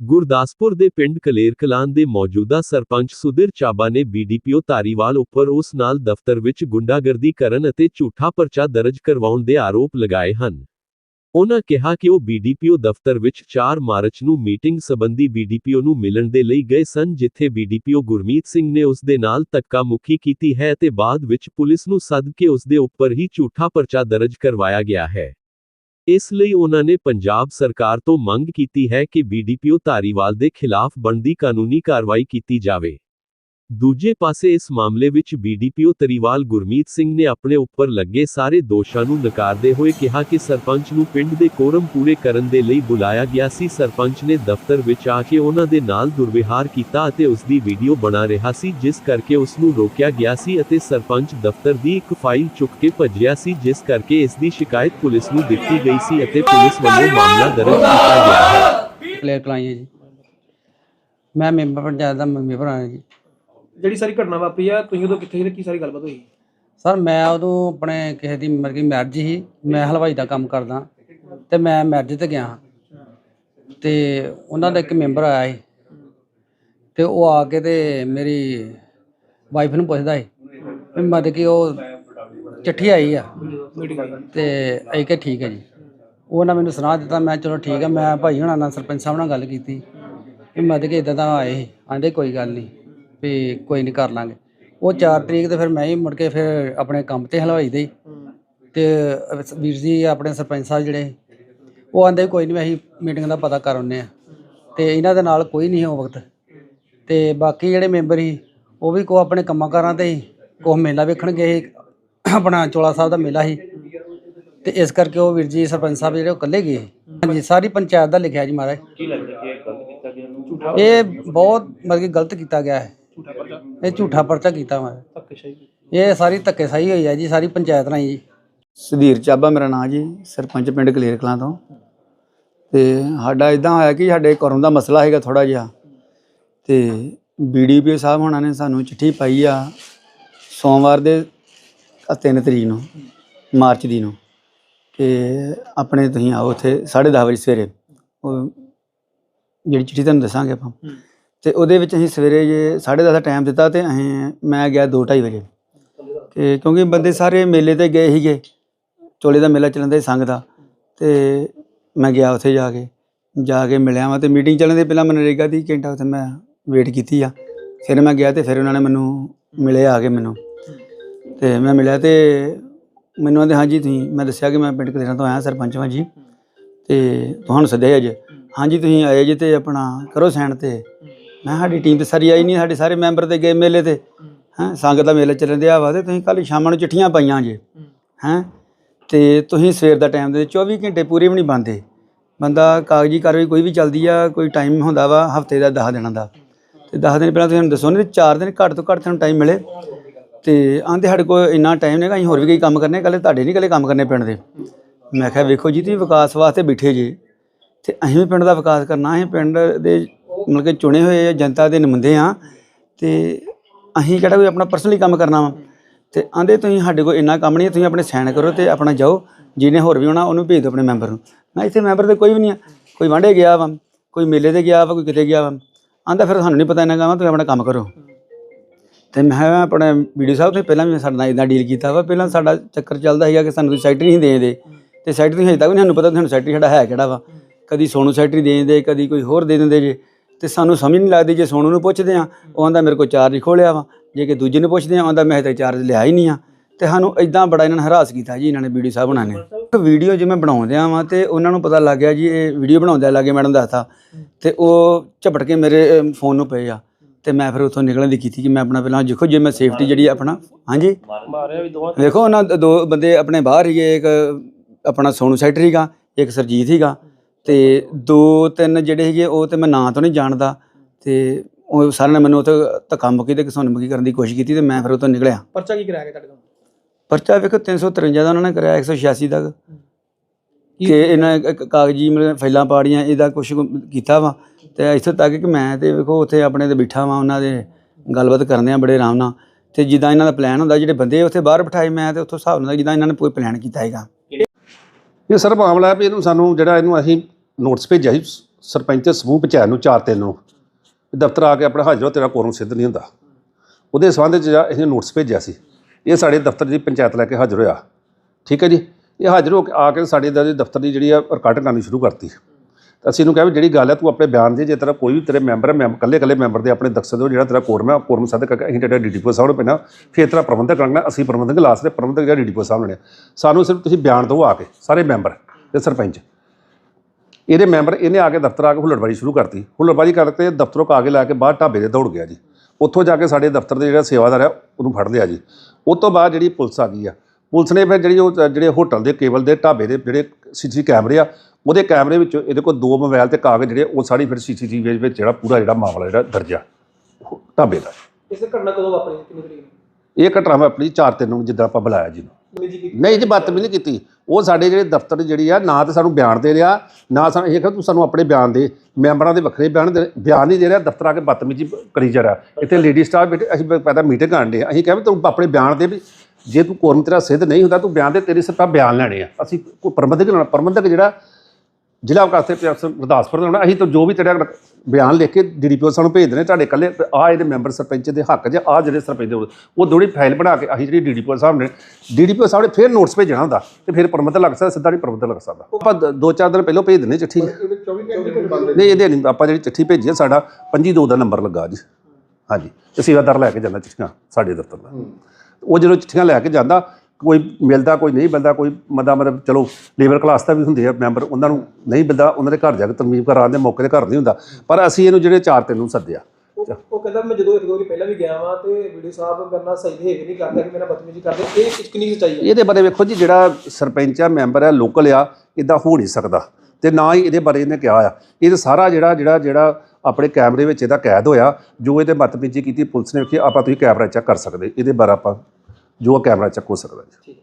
ਗੁਰਦਾਸਪੁਰ ਦੇ ਪਿੰਡ ਕਲੇਰ ਕਲਾਨ ਦੇ ਮੌਜੂਦਾ ਸਰਪੰਚ ਸੁਧਿਰ ਚਾਬਾ ਨੇ ਬੀਡੀਪੀਓ ਧਾਰੀਵਾਲ ਉੱਪਰ ਉਸ ਨਾਲ ਦਫ਼ਤਰ ਵਿੱਚ ਗੁੰਡਾਗਰਦੀ ਕਰਨ ਅਤੇ ਝੂਠਾ ਪਰਚਾ ਦਰਜ ਕਰਵਾਉਣ ਦੇ ਆਰੋਪ ਲਗਾਏ ਹਨ। ਉਨ੍ਹਾਂ ਕਿਹਾ ਕਿ ਉਹ ਬੀਡੀਪੀਓ ਦਫ਼ਤਰ ਵਿੱਚ 4 ਮਾਰਚ ਨੂੰ ਮੀਟਿੰਗ ਸੰਬੰਧੀ ਬੀਡੀਪੀਓ ਨੂੰ ਮਿਲਣ ਦੇ ਲਈ ਗਏ ਸਨ, ਜਿੱਥੇ ਬੀਡੀਪੀਓ ਗੁਰਮੀਤ ਸਿੰਘ ਨੇ ਉਸ ਦੇ ਨਾਲ ਧੱਕਾ ਮੁੱਕੀ ਕੀਤੀ ਹੈ ਅਤੇ ਬਾਅਦ ਵਿੱਚ ਪੁਲਿਸ ਨੂੰ ਸੱਦ ਕੇ ਉਸ ਦੇ ਉੱਪਰ ਹੀ ਝੂਠਾ ਪਰਚਾ ਦਰਜ ਕਰਵਾਇਆ ਗਿਆ ਹੈ। ਇਸ ਲਈ ਉਹਨਾਂ ਨੇ ਪੰਜਾਬ ਸਰਕਾਰ ਤੋਂ ਮੰਗ ਕੀਤੀ ਹੈ ਕਿ ਬੀਡੀਪੀਓ ਧਾਰੀਵਾਲ ਦੇ ਖਿਲਾਫ ਬਣਦੀ ਕਾਨੂੰਨੀ ਕਾਰਵਾਈ ਕੀਤੀ ਜਾਵੇ। ਦੂਜੇ ਪਾਸੇ ਇਸ ਮਾਮਲੇ ਵਿੱਚ ਬੀਡੀਪੀਓ ਤਰੀਵਾਲ ਗੁਰਮੀਤ ਸਿੰਘ ਨੇ ਆਪਣੇ ਉੱਪਰ ਲੱਗੇ ਸਾਰੇ ਦੋਸ਼ਾਂ ਨੂੰ ਨਕਾਰਦੇ ਹੋਏ ਕਿਹਾ ਕਿ ਸਰਪੰਚ ਨੂੰ ਪਿੰਡ ਦੇ ਕੋਰਮ ਪੂਰੇ ਕਰਨ ਦੇ ਲਈ ਬੁਲਾਇਆ ਗਿਆ ਸੀ। ਸਰਪੰਚ ਨੇ ਦਫ਼ਤਰ ਵਿੱਚ ਆ ਕੇ ਉਹਨਾਂ ਦੇ ਨਾਲ ਦੁਰਵਿਹਾਰ ਕੀਤਾ ਅਤੇ ਉਸ ਦੀ ਵੀਡੀਓ ਬਣਾ ਰਿਹਾ ਸੀ, ਜਿਸ ਕਰਕੇ ਉਸ ਨੂੰ ਰੋਕਿਆ ਗਿਆ ਸੀ ਅਤੇ ਸਰਪੰਚ ਦਫ਼ਤਰ ਦੀ ਇੱਕ ਫਾਈਲ ਚੁੱਕ ਕੇ ਭੱਜਿਆ ਸੀ, ਜਿਸ ਕਰਕੇ ਇਸ ਦੀ ਸ਼ਿਕਾਇਤ ਪੁਲਿਸ ਨੂੰ ਦਿੱਤੀ ਗਈ ਸੀ ਅਤੇ ਪੁਲਿਸ ਵੱਲੋਂ ਮਾਮਲਾ ਦਰਜ ਕੀਤਾ ਗਿਆ। ਹੈ ਪਲੇਅਰ ਕਲਾਈ ਜੀ। ਮੈਂ ਮੈਂਬਰ ਪੰਚਾਇਤ ਦਾ ਮੈਂਬਰ ਹਾਂ ਜੀ। ਜਿਹੜੀ ਸਾਰੀ ਘਟਨਾ ਵਾਪਰੀ ਆ, ਤੁਸੀਂ ਉਦੋਂ ਕਿੱਥੇ ਸੀ ਤੇ ਕੀ ਸਾਰੀ ਗੱਲਬਾਤ ਹੋਈ? ਸਰ, ਮੈਂ ਉਦੋਂ ਆਪਣੇ ਕਿਸੇ ਦੀ ਮਤਲਬ ਕਿ ਮੈਰਿਜ ਸੀ ਮੈਂ ਹਲਵਾਈ ਦਾ ਕੰਮ ਕਰਦਾ ਤੇ ਮੈਂ ਮੈਰਿਜ ਤੇ ਗਿਆ ਹਾਂ। ਤੇ ਉਹਨਾਂ ਦਾ ਇੱਕ ਮੈਂਬਰ ਆਇਆ ਸੀ ਤੇ ਉਹ ਆ ਕੇ ਤੇ ਮੇਰੀ ਵਾਈਫ ਨੂੰ ਪੁੱਛਦਾ ਸੀ ਵੀ ਮਤਲਬ ਕਿ ਉਹ ਚਿੱਠੀ ਆਈ ਆ ਤੇ ਅਸੀਂ ਕਿ ਠੀਕ ਹੈ ਜੀ। ਉਹਨਾਂ ਮੈਨੂੰ ਸੁਣਾ ਦਿੱਤਾ, ਮੈਂ ਚਲੋ ਠੀਕ ਹੈ, ਮੈਂ ਭਾਈ ਹੁਣਾਂ ਨਾਲ ਸਰਪੰਚ ਸਾਹਿਬ ਨਾਲ ਗੱਲ ਕੀਤੀ ਵੀ ਮਤਲਬ ਕਿ ਇਦਾਂ ਦਾ ਆਏ ਸੀ। ਆਂਦੇ ਕੋਈ ਗੱਲ ਨਹੀਂ। ਵੀ ਕੋਈ ਨਹੀਂ ਕਰ ਲਾਂਗੇ। ਉਹ 4 ਤਰੀਕ ਤੇ ਫਿਰ ਮੈਂ ਹੀ ਮੁੜ ਕੇ ਫਿਰ ਆਪਣੇ ਕੰਮ ਤੇ ਹਲਵਾਈ ਦੇ ਤੇ ਵੀਰ ਜੀ ਆਪਣੇ ਸਰਪੰਚ ਸਾਹਿਬ ਜਿਹੜੇ ਉਹ ਆਂਦੇ ਕੋਈ ਨਹੀਂ ਅਸੀਂ ਮੀਟਿੰਗ ਦਾ ਪਤਾ ਕਰ ਆਉਂਦੇ ਆ ਤੇ ਇਹਨਾਂ ਦੇ ਨਾਲ ਕੋਈ ਨਹੀਂ ਉਹ ਵਕਤ। ਤੇ ਬਾਕੀ ਜਿਹੜੇ ਮੈਂਬਰ ਸੀ ਉਹ ਵੀ ਕੋ ਆਪਣੇ ਕੰਮਾਂ ਕਾਰਾਂ ਤੇ ਸੀ ਕੋ ਮੇਲਾ ਵੇਖਣ ਗਏ। ਆਪਣਾ ਚੋਲਾ ਸਾਹਿਬ ਦਾ ਮੇਲਾ ਸੀ। ਤੇ ਇਸ ਕਰਕੇ ਉਹ ਵੀਰ ਜੀ ਸਰਪੰਚ ਸਾਹਿਬ ਜਿਹੜੇ ਉਹ ਇਕੱਲੇ ਗਏ। ਹਾਂਜੀ ਸਾਰੀ ਪੰਚਾਇਤ ਦਾ ਲਿਖਿਆ ਜੀ ਮਹਾਰਾਜ। ਕੀ ਲੱਗਦਾ ਕਿ ਇਹ ਗਲਤ ਕੀਤਾ ਗਿਆ ਝੂਠਾ ਇਹ ਬਹੁਤ ਮਤਲਬ ਕਿ ਗਲਤ ਕੀਤਾ ਗਿਆ ਹੈ। ਇਹ ਝੂਠਾ ਪਰਚਾ ਕੀਤਾ ਵਾ ਧੱਕੇਸ਼ਾਹੀ ਇਹ ਸਾਰੀ ਧੱਕੇਸ਼ਾਹੀ ਹੋਈ ਹੈ ਜੀ, ਸਾਰੀ ਪੰਚਾਇਤ ਨਾਲ ਜੀ। ਸੁਧੀਰ ਚਾਬਾ ਮੇਰਾ ਨਾਂ ਜੀ, ਸਰਪੰਚ ਪਿੰਡ ਕਲੇਰ ਕਲਾਂ ਤੋਂ। ਤੇ ਸਾਡਾ ਇਦਾਂ ਹੋਇਆ ਕਿ ਸਾਡੇ ਘਰੋਂ ਦਾ ਮਸਲਾ ਹੈਗਾ ਥੋੜਾ ਜਿਹਾ। ਤੇ ਬੀਡੀਪੀ ਸਾਹਿਬ ਹੋਣਾ ਨੇ ਸਾਨੂੰ ਚਿੱਠੀ ਪਾਈ ਆ ਸੋਮਵਾਰ ਦੇ 3 ਤਰੀਕ ਨੂੰ, ਮਾਰਚ ਦੀ ਨੂੰ, ਕਿ ਆਪਣੇ ਤੁਸੀਂ ਆਓ ਉੱਥੇ 10:30 ਵਜੇ ਸਵੇਰੇ। ਉਹ ਜਿਹੜੀ ਚਿੱਠੀ ਤੁਹਾਨੂੰ ਦੱਸਾਂਗੇ ਆਪਾਂ। ਤੇ ਉਹਦੇ ਵਿੱਚ ਅਸੀਂ ਸਵੇਰੇ ਜੇ 10:30 ਦਾ ਟਾਈਮ ਦਿੱਤਾ ਤੇ ਅਸੀਂ, ਮੈਂ ਗਿਆ 2:30 ਵਜੇ। ਕਿ ਕਿਉਂਕਿ ਬੰਦੇ ਸਾਰੇ ਮੇਲੇ ਤੇ ਗਏ ਸੀਗੇ, ਚੋਲੇ ਦਾ ਮੇਲਾ ਚੱਲਣ ਦਾ ਸੀ ਸੰਗ ਦਾ, ਤੇ ਮੈਂ ਗਿਆ ਉੱਥੇ ਜਾ ਕੇ ਜਾ ਕੇ ਮਿਲਿਆ ਵਾਂ ਤੇ ਮੀਟਿੰਗ ਚੱਲਣ ਦੇ ਪਹਿਲਾਂ ਮਨਰੇਗਾ ਦੀ ਘੰਟਾ ਉੱਥੇ ਮੈਂ ਵੇਟ ਕੀਤੀ ਆ। ਫਿਰ ਮੈਂ ਗਿਆ ਤੇ ਫਿਰ ਉਹਨਾਂ ਨੇ ਮੈਨੂੰ ਮਿਲੇ ਆ ਕੇ ਮੈਨੂੰ। ਤੇ ਮੈਂ ਮਿਲਿਆ ਤੇ ਮੈਨੂੰ ਆਂਦੇ, ਹਾਂਜੀ ਤੁਸੀਂ, ਮੈਂ ਦੱਸਿਆ ਕਿ ਮੈਂ ਪਿੰਡ ਕਲੇਰਾਂ ਤੋਂ ਆਇਆ ਸਰਪੰਚ ਹਾਂ ਜੀ। ਤੇ ਤੁਹਾਨੂੰ ਸੱਦਿਆ ਅੱਜ। ਹਾਂਜੀ ਤੁਸੀਂ ਆਏ ਜੀ ਤੇ ਆਪਣਾ ਕਰੋ ਸਾਈਨ ਤੇ। ਮੈਂ ਸਾਡੀ ਟੀਮ ਤੇ ਸਾਰੀ ਆਈ ਨਹੀਂ ਸਾਡੇ ਸਾਰੇ ਮੈਂਬਰ ਤੇ ਗਏ ਮੇਲੇ ਤੇ। ਹੈਂ, ਸੰਗਤ ਦਾ ਮੇਲਾ ਚੱਲਣ ਦਿਆ ਵਾ ਤੇ ਤੁਸੀਂ ਕੱਲ ਸ਼ਾਮਾਂ ਨੂੰ ਚਿੱਠੀਆਂ ਪਾਈਆਂ ਜੇ। ਹੈਂ, ਤੇ ਤੁਸੀਂ ਸਵੇਰ ਦਾ ਟਾਈਮ ਦੇ 24 ਘੰਟੇ ਪੂਰੇ ਵੀ ਨਹੀਂ ਬੰਦੇ ਬੰਦਾ ਕਾਗਜ਼ੀ ਕਾਰਵਾਈ ਕੋਈ ਵੀ ਚੱਲਦੀ ਆ, ਕੋਈ ਟਾਈਮ ਹੁੰਦਾ ਵਾ ਹਫ਼ਤੇ ਦਾ 10 ਦਿਨਾਂ ਦਾ। ਤੇ 10 ਦਿਨ ਪਹਿਲਾਂ ਤੁਸੀਂ ਸਾਨੂੰ ਦੱਸੋ ਨਹੀਂ ਤੇ 4 ਦਿਨ ਘੱਟ ਤੋਂ ਘੱਟ ਤੁਹਾਨੂੰ ਟਾਈਮ ਮਿਲੇ। ਤੇ ਆਂਦੇ ਸਾਡੇ ਕੋਲ ਇੰਨਾ ਟਾਈਮ ਨਹੀਂਗਾ ਅਸੀਂ ਹੋਰ ਵੀ ਕਈ ਕੰਮ ਕਰਨੇ ਕੱਲੇ ਤੁਹਾਡੇ ਨਹੀਂ ਕੱਲੇ ਕੰਮ ਕਰਨੇ ਪਿੰਡ ਦੇ। ਮੈਂ ਕਿਹਾ, ਵੇਖੋ ਜੀ, ਤੁਸੀਂ ਵਿਕਾਸ ਵਾਸਤੇ ਬੈਠੇ ਜੇ। ਤੇ ਅਸੀਂ ਵੀ ਪਿੰਡ ਦਾ ਵਿਕਾਸ ਕਰਨਾ, ਅਸੀਂ ਪਿੰਡ ਦੇ ਮਤਲਬ ਕਿ ਚੁਣੇ ਹੋਏ ਜਨਤਾ ਦੇ ਨੁਮਾਇੰਦੇ ਆ ਤੇ ਅਸੀਂ ਕਿਹੜਾ ਕੋਈ ਆਪਣਾ ਪਰਸਨਲੀ ਕੰਮ ਕਰਨਾ ਵਾ। ਤੇ ਆਂਦੇ ਤੁਸੀਂ ਸਾਡੇ ਕੋਲ ਇੰਨਾ ਕੰਮ ਨਹੀਂ ਹੈ, ਤੁਸੀਂ ਆਪਣੇ ਸਾਈਨ ਕਰੋ ਤੇ ਆਪਣਾ ਜਾਓ ਜਿਹਨੇ ਹੋਰ ਵੀ ਹੋਣਾ ਉਹਨੂੰ ਭੇਜ ਦਿਓ ਆਪਣੇ ਮੈਂਬਰ ਨੂੰ। ਮੈਂ ਇੱਥੇ ਮੈਂਬਰ ਤੇ ਕੋਈ ਵੀ ਨਹੀਂ ਆ ਕੋਈ ਵਾਂਢੇ ਗਿਆ ਵਾ ਕੋਈ ਮੇਲੇ ਤੇ ਗਿਆ ਵਾ ਕੋਈ ਕਿਤੇ ਗਿਆ ਵਾ। ਆਂਦਾ ਫਿਰ ਸਾਨੂੰ ਨਹੀਂ ਪਤਾ ਇਹਨਾਂ ਕੰਮ ਤੁਸੀਂ ਆਪਣਾ ਕੰਮ ਕਰੋ। ਤੇ ਮੈਂ ਆਪਣੇ ਵੀਡੀਓ ਸਾਹਿਬ ਨੇ ਪਹਿਲਾਂ ਵੀ ਸਾਡੇ ਨਾਲ ਇਦਾਂ ਡੀਲ ਕੀਤਾ ਵਾ ਪਹਿਲਾਂ ਸਾਡਾ ਚੱਕਰ ਚੱਲਦਾ ਸੀਗਾ ਕਿ ਸਾਨੂੰ ਤੁਸੀਂ ਸੈਕਟਰੀ ਨਹੀਂ ਦੇ ਦੇ। ਤੇ ਸੈਕਟਰੀ ਹਜੇ ਤੱਕ ਵੀ ਨਹੀਂ ਸਾਨੂੰ ਪਤਾ ਤੁਹਾਨੂੰ ਸੈਕਟਰੀ ਸਾਡਾ ਹੈ ਕਿਹੜਾ ਵਾ। ਕਦੀ ਸੋਨੂ ਸੈਕਟਰੀ ਦੇ ਦਿੰਦੇ ਕਦੀ ਕੋਈ ਹੋਰ ਦੇ ਦਿੰਦੇ ਜੇ। ਤੇ ਸਾਨੂੰ ਸਮਝ ਨਹੀਂ ਲੱਗਦੀ ਜੇ ਸੋਨੂ ਨੂੰ ਪੁੱਛਦੇ ਆ ਉਹ ਆਂਦਾ ਮੇਰੇ ਕੋਲ ਚਾਰਜ ਖੋਲਿਆ ਵਾ। ਜੇ ਕਿ ਦੂਜੇ ਨੂੰ ਪੁੱਛਦੇ ਆ ਆਂਦਾ ਮੈਂ ਹਜੇ ਚਾਰਜ ਲਿਆ ਹੀ ਨਹੀਂ ਆ। ਤੇ ਸਾਨੂੰ ਇਦਾਂ ਬੜਾ ਇਹਨਾਂ ਨੇ ਹਰਾਸ ਕੀਤਾ ਜੀ ਇਹਨਾਂ ਨੇ ਵੀਡੀਓ ਸਾਹਿਬ ਬਣਾਣੇ ਇੱਕ ਵੀਡੀਓ ਜਿਵੇਂ ਬਣਾਉਂਦਿਆਂ ਵਾਂ ਤੇ ਉਹਨਾਂ ਨੂੰ ਪਤਾ ਲੱਗ ਗਿਆ ਜੀ ਇਹ ਵੀਡੀਓ ਬਣਾਉਂਦਿਆਂ ਲੱਗੇ ਮੈਡਮ ਦੱਸਤਾ। ਤੇ ਉਹ ਝਪਟ ਕੇ ਮੇਰੇ ਫੋਨ ਨੂੰ ਪਏ ਆ। ਤੇ ਮੈਂ ਫਿਰ ਉੱਥੋਂ ਨਿਕਲਣ ਦੀ ਕੀਤੀ ਕਿ ਮੈਂ ਆਪਣਾ ਪਹਿਲਾਂ ਦੇਖੋ ਜੇ ਮੈਂ ਸੇਫਟੀ ਜਿਹੜੀ ਆ ਆਪਣਾ ਹਾਂਜੀ? ਮਾਰਿਆ ਵੀ ਦੋਵਾਂ ਦੇਖੋ ਉਹਨਾਂ ਦ- ਬੰਦੇ ਆਪਣੇ ਬਾਹਰ ਹੀਗੇ ਇੱਕ ਆਪਣਾ ਸੋਨੂ ਸੈਕਟਰੀ ਸੀਗਾ ਇੱਕ ਸਰਜੀਤ ਸੀਗਾ। ਤੇ ਦੋ ਤਿੰਨ ਜਿਹੜੇ ਸੀਗੇ ਉਹ ਤੇ ਮੈਂ ਨਾਂ ਤੋਂ ਨਹੀਂ ਜਾਣਦਾ। ਤੇ ਉਹ ਸਾਰਿਆਂ ਨੇ ਮੈਨੂੰ ਉੱਥੇ ਧੱਕਾ ਮੁੱਕੀ ਤੇ ਕਿਸੋਂ ਮੁੱਕੀ ਕਰਨ ਦੀ ਕੋਸ਼ਿਸ਼ ਕੀਤੀ ਤੇ ਮੈਂ ਫਿਰ ਉੱਥੋਂ ਨਿਕਲਿਆ। ਪਰਚਾ ਕੀ ਕਰਾਇਆ ਗਿਆ ਤੁਹਾਡੇ ਤੋਂ? ਪਰਚਾ ਵੇਖੋ 353 ਦਾ ਉਹਨਾਂ ਨੇ ਕਰਿਆ 186 ਤੱਕ। ਕਿ ਇਹਨਾਂ ਨੇ ਇੱਕ ਕਾਗਜ਼ੀ ਮਤਲਬ ਫਾਈਲਾਂ ਪਾੜੀਆਂ ਇਹਦਾ ਕੁਝ ਕੀਤਾ ਵਾ। ਤੇ ਇੱਥੋਂ ਤੱਕ ਕਿ ਮੈਂ ਤੇ ਵੇਖੋ ਉੱਥੇ ਆਪਣੇ ਤੇ ਬੈਠਾ ਵਾਂ ਉਹਨਾਂ ਦੇ ਗੱਲਬਾਤ ਕਰਦੇ ਆ ਬੜੇ ਆਰਾਮ ਨਾਲ। ਤੇ ਜਿੱਦਾਂ ਇਹਨਾਂ ਦਾ ਪਲਾਨ ਹੁੰਦਾ ਜਿਹੜੇ ਬੰਦੇ ਉੱਥੇ ਬਾਹਰ ਬਿਠਾਏ ਮੈਂ ਤੇ ਉੱਥੋਂ ਹਿਸਾਬ ਨਾਲ ਜਿੱਦਾਂ ਇਹਨਾਂ ਨੇ ਕੋਈ ਪਲਾਨ ਕੀਤਾ ਹੈਗਾ ਇਹ ਸਰ ਮਾਮਲਾ ਹੈ ਵੀ ਇਹਨੂੰ ਸਾਨੂੰ ਜਿਹੜਾ ਇਹਨੂੰ ਅਸੀਂ ਨੋਟਿਸ ਭੇਜਿਆ ਸੀ, ਸਰਪੰਚ ਸਮੂਹ ਪੰਚਾਇਤ ਨੂੰ ਚਾਰ ਤਿੰਨ ਨੂੰ, ਵੀ ਦਫ਼ਤਰ ਆ ਕੇ ਆਪਣਾ ਹਾਜ਼ਰ ਹੋ, ਤੇਰਾ ਕੋਰਮ ਸਿੱਧ ਨਹੀਂ ਹੁੰਦਾ। ਉਹਦੇ ਸੰਬੰਧ ਵਿੱਚ ਜਿਹੜਾ ਅਸੀਂ ਨੋਟਿਸ ਭੇਜਿਆ ਸੀ, ਇਹ ਸਾਡੇ ਦਫ਼ਤਰ ਦੀ ਪੰਚਾਇਤ ਲੈ ਕੇ ਹਾਜ਼ਰ ਹੋਇਆ। ਠੀਕ ਹੈ ਜੀ? ਇਹ ਹਾਜ਼ਰ ਹੋ ਕੇ ਆ ਕੇ ਸਾਡੇ ਦਾ ਦਫ਼ਤਰ ਦੀ ਜਿਹੜੀ ਆ ਰਿਕਾਰਡਿੰਗ ਕਰਨੀ ਸ਼ੁਰੂ ਕਰਤੀ। ਤਾਂ ਅਸੀਂ ਇਹਨੂੰ ਕਿਹਾ ਵੀ ਜਿਹੜੀ ਗੱਲ ਹੈ ਤੂੰ ਆਪਣੇ ਬਿਆਨ ਦੇ, ਜੇ ਤੇਰਾ ਕੋਈ ਵੀ ਤੇਰੇ ਮੈਂਬਰ ਹੈ ਮੈਂ ਇਕੱਲੇ ਇਕੱਲੇ ਮੈਂਬਰ ਦੇ ਆਪਣੇ ਦਕਸ਼ਤ ਦਿਓ ਜਿਹੜਾ ਤੇਰਾ ਕੋਰਮ ਹੈ ਕੋਰਮ ਸੱਦ ਕਰਕੇ ਅਸੀਂ ਤੇਰਾ ਡੀਡੀਪੀ ਸਾਹਿਬ ਨੂੰ ਪੈਣਾ, ਫਿਰ ਤੇਰਾ ਪ੍ਰਬੰਧਕ ਕਰਨਾ ਅਸੀਂ ਪ੍ਰਬੰਧਕ ਲਾਸ ਦੇ ਪ੍ਰਬੰਧਕ ਜਿਹੜਾ ਡੀਡੀਪੀ ਸਾਹਿਬ ਨੇ ਸਾਨੂੰ ਸਿਰਫ ਤੁਸੀਂ ਬਿਆਨ ਦਿਓ ਆ ਕੇ, ਸਾਰੇ ਮੈਂਬਰ ਤੇ ਸਰਪੰਚ। ਇਹਦੇ ਮੈਂਬਰ ਇਹਨੇ ਆ ਕੇ ਦਫ਼ਤਰ ਆ ਕੇ ਹੁੱਲੜਬਾਜੀ ਸ਼ੁਰੂ ਕਰਤੀ। ਹੁੱਲੜਬਾਜੀ ਕਰਕੇ ਦਫ਼ਤਰੋਂ ਕਾਗਜ਼ ਲਾ ਕੇ ਬਾਹਰ ਢਾਬੇ ਦੇ ਦੌੜ ਗਿਆ ਜੀ। ਉੱਥੋਂ ਜਾ ਕੇ ਸਾਡੇ ਦਫ਼ਤਰ ਦੇ ਜਿਹੜਾ ਸੇਵਾਦਾਰ ਹੈ ਉਹਨੂੰ ਫੜ ਲਿਆ ਜੀ। ਉਸ ਤੋਂ ਬਾਅਦ ਜਿਹੜੀ ਪੁਲਿਸ ਆ ਗਈ ਆ। ਪੁਲਿਸ ਨੇ ਫਿਰ ਜਿਹੜੀ ਉਹ ਜਿਹੜੇ ਹੋਟਲ ਦੇ ਕੇਬਲ ਦੇ ਢਾਬੇ ਦੇ ਜਿਹੜੇ ਸੀਸੀ ਕੈਮਰੇ ਆ ਉਹਦੇ ਕੈਮਰੇ ਵਿੱਚੋਂ ਇਹਦੇ ਕੋਲ ਦੋ ਮੋਬਾਈਲ ਤੇ ਕਾਗਜ਼ ਜਿਹੜੇ ਉਹ ਸਾਰੀ ਫਿਰ ਸੀਸੀਟੀਵੀ ਵਿੱਚ ਜਿਹੜਾ ਪੂਰਾ ਜਿਹੜਾ ਮਾਮਲਾ ਜਿਹੜਾ ਦਰਜ ਢਾਬੇ ਦਾ। ਇਸ ਘਟਨਾ ਕਦੋਂ ਵਾਪਰੀ? ਕਿੰਨੀ ਤਰੀਕ? ਇਹ ਘਟਨਾ ਮੈਂ ਆਪਣੀ 4 ਤਿੰਨ ਨੂੰ ਜਿੱਦਾਂ ਆਪਾਂ ਬੁਲਾਇਆ ਜੀ ਨੂੰ ਨਹੀਂ ਜੀ ਬਦਤਮੀ ਨਹੀਂ ਕੀਤੀ। ਉਹ ਸਾਡੇ ਜਿਹੜੇ ਦਫ਼ਤਰ ਜਿਹੜੀ ਆ, ਨਾ ਤੇ ਸਾਨੂੰ ਬਿਆਨ ਦੇ ਰਿਹਾ, ਨਾ ਸਾਨੂੰ ਇਹ ਕਿ ਤੂੰ ਸਾਨੂੰ ਆਪਣੇ ਬਿਆਨ ਦੇ। ਮੈਂਬਰਾਂ ਦੇ ਵੱਖਰੇ ਬਿਆਨ ਦੇ ਬਿਆਨ ਨਹੀਂ ਦੇ ਰਿਹਾ, ਦਫ਼ਤਰ ਆ ਕੇ ਬਦਤਮੀਜ਼ੀ ਕਰੀ ਜਾ ਰਿਹਾ। ਇੱਥੇ ਲੇਡੀ ਸਟਾਫ ਬੈਠੇ, ਅਸੀਂ ਪੈਦਾ ਮੀਟਿੰਗ ਕਰਨ ਦੇ ਅਸੀਂ ਕਿਹਾ ਵੀ ਤੂੰ ਆਪਣੇ ਬਿਆਨ ਦੇ ਵੀ ਜੇ ਤੂੰ ਕੋਰਮ ਤੇਰਾ ਸਿੱਧ ਨਹੀਂ ਹੁੰਦਾ, ਤੂੰ ਬਿਆਨ ਦੇ, ਤੇਰੀ ਸਿਰਫ ਬਿਆਨ ਲੈਣੇ ਆ। ਅਸੀਂ ਕੋਈ ਪ੍ਰਬੰਧਕ ਲੈਣਾ ਪ੍ਰਬੰਧਕ ਜਿਹੜਾ ਜ਼ਿਲ੍ਹਾ ਵਿਕਾਸ ਤੇ ਪ੍ਰੋਫੈਸਰ ਗੁਰਦਾਸਪੁਰ ਦਾ ਹੋਣਾ ਅਸੀਂ ਤਾਂ ਜੋ ਵੀ ਤੇਰਾ ਬਿਆਨ ਲਿਖ ਕੇ ਡੀਡੀਪੀਓ ਸਾਨੂੰ ਭੇਜ ਦੇਣੇ ਤੁਹਾਡੇ ਕੱਲੇ ਆ ਇਹਦੇ ਮੈਂਬਰ ਸਰਪੰਚ ਦੇ ਹੱਕ 'ਚ ਆ ਜਿਹੜੇ ਸਰਪੰਚ ਦੇ ਉਹ ਦੋੜੀ ਫਾਈਲ ਬਣਾ ਕੇ ਅਸੀਂ ਜਿਹੜੀ ਡੀਡੀਪੀਓ ਸਾਹਿਬ ਨੇ ਡੀਡੀਪੀਓ ਸਾਹਿਬ ਨੇ ਫਿਰ ਨੋਟਿਸ ਭੇਜਣਾ ਹੁੰਦਾ ਤੇ ਫਿਰ ਪ੍ਰਬੰਧਕ ਲੱਗ ਸਕਦਾ ਸਿੱਧਾ ਨਹੀਂ ਪ੍ਰਬੰਧਕ ਲੱਗ ਸਕਦਾ। ਆਪਾਂ ਦ- ਚਾਰ ਦਿਨ ਪਹਿਲਾਂ ਭੇਜ ਦਿੰਦੇ ਚਿੱਠੀ ਨਹੀਂ ਇਹਦੇ ਨਹੀਂ ਆਪਾਂ ਜਿਹੜੀ ਚਿੱਠੀ ਭੇਜੀ ਹੈ ਸਾਡਾ 25 ਦੋ ਦਾ ਨੰਬਰ ਲੱਗਾ ਜੀ। ਹਾਂਜੀ ਤੇ ਸੇਵਾਦਾਰ ਲੈ ਕੇ ਜਾਂਦਾ ਚਿੱਠੀਆਂ ਸਾਡੇ ਦਫ਼ਤਰ ਦਾ। ਉਹ ਜਦੋਂ ਚਿੱਠੀਆਂ ਲੈ ਕੇ ਜਾਂਦਾ ਕੋਈ ਮਿਲਦਾ ਕੋਈ ਨਹੀਂ ਮਿਲਦਾ ਕੋਈ ਮਦਾ ਮਤਲਬ ਚਲੋ ਲੇਬਰ ਕਲਾਸ ਦਾ ਵੀ ਹੁੰਦੇ ਆ ਮੈਂਬਰ ਉਹਨਾਂ ਨੂੰ ਨਹੀਂ ਮਿਲਦਾ ਉਹਨਾਂ ਦੇ ਘਰ ਜਾ ਕੇ ਤਰਮੀਮ ਕਰਾਉਣ ਦੇ ਮੌਕੇ ਦੇ ਘਰ ਨਹੀਂ ਹੁੰਦਾ ਪਰ ਅਸੀਂ ਇਹਨੂੰ ਜਿਹੜੇ ਚਾਰ ਤਿੰਨ ਨੂੰ ਸੱਦਿਆ। ਉਹ ਉਹ ਕਹਿੰਦਾ ਮੈਂ ਜਦੋਂ ਇੱਕ ਦੋ ਵਾਰੀ ਪਹਿਲਾਂ ਵੀ ਗਿਆ ਵਾਂ ਤੇ ਵੀਡੀਓ ਸਾਹਿਬ ਮੇਰੇ ਨਾਲ ਸਹੀ ਬਿਹੇਵ ਨਹੀਂ ਕਰਦਾ ਕਿ ਮੇਰਾ ਬਦਤਮੀਜ਼ੀ ਕਰਦੇ ਇਹ ਕਿੰਨੀ ਸੱਚਾਈ ਹੈ ਇਹਦੇ ਬਾਰੇ ਵੇਖੋ ਜੀ ਜਿਹੜਾ ਸਰਪੰਚ ਆ ਮੈਂਬਰ ਆ ਲੋਕਲ ਆ ਇਦਾਂ ਹੋ ਨਹੀਂ ਸਕਦਾ। ਤੇ ਨਾ ਹੀ ਇਹਦੇ ਬਾਰੇ ਇਹਨੇ ਕਿਹਾ ਆ। ਇਹ ਤਾਂ ਸਾਰਾ ਜਿਹੜਾ ਜਿਹੜਾ ਜਿਹੜਾ ਆਪਣੇ ਕੈਮਰੇ ਵਿੱਚ ਇਹਦਾ ਕੈਦ ਹੋਇਆ ਜੋ ਇਹਦੇ ਮਤਬੀਜੀ ਕੀਤੀ ਪੁਲਿਸ ਨੇ ਵੇਖੀ ਆਪਾਂ ਤੁਸੀਂ ਕੈਮਰਾ ਚੈੱਕ ਕਰ ਸਕਦੇ ਇਹਦੇ ਬਾਰੇ ਆਪਾਂ ਜੋ ਕੈਮਰਾ ਚੈੱਕ ਹੋ ਸਕਦਾ ਜੀ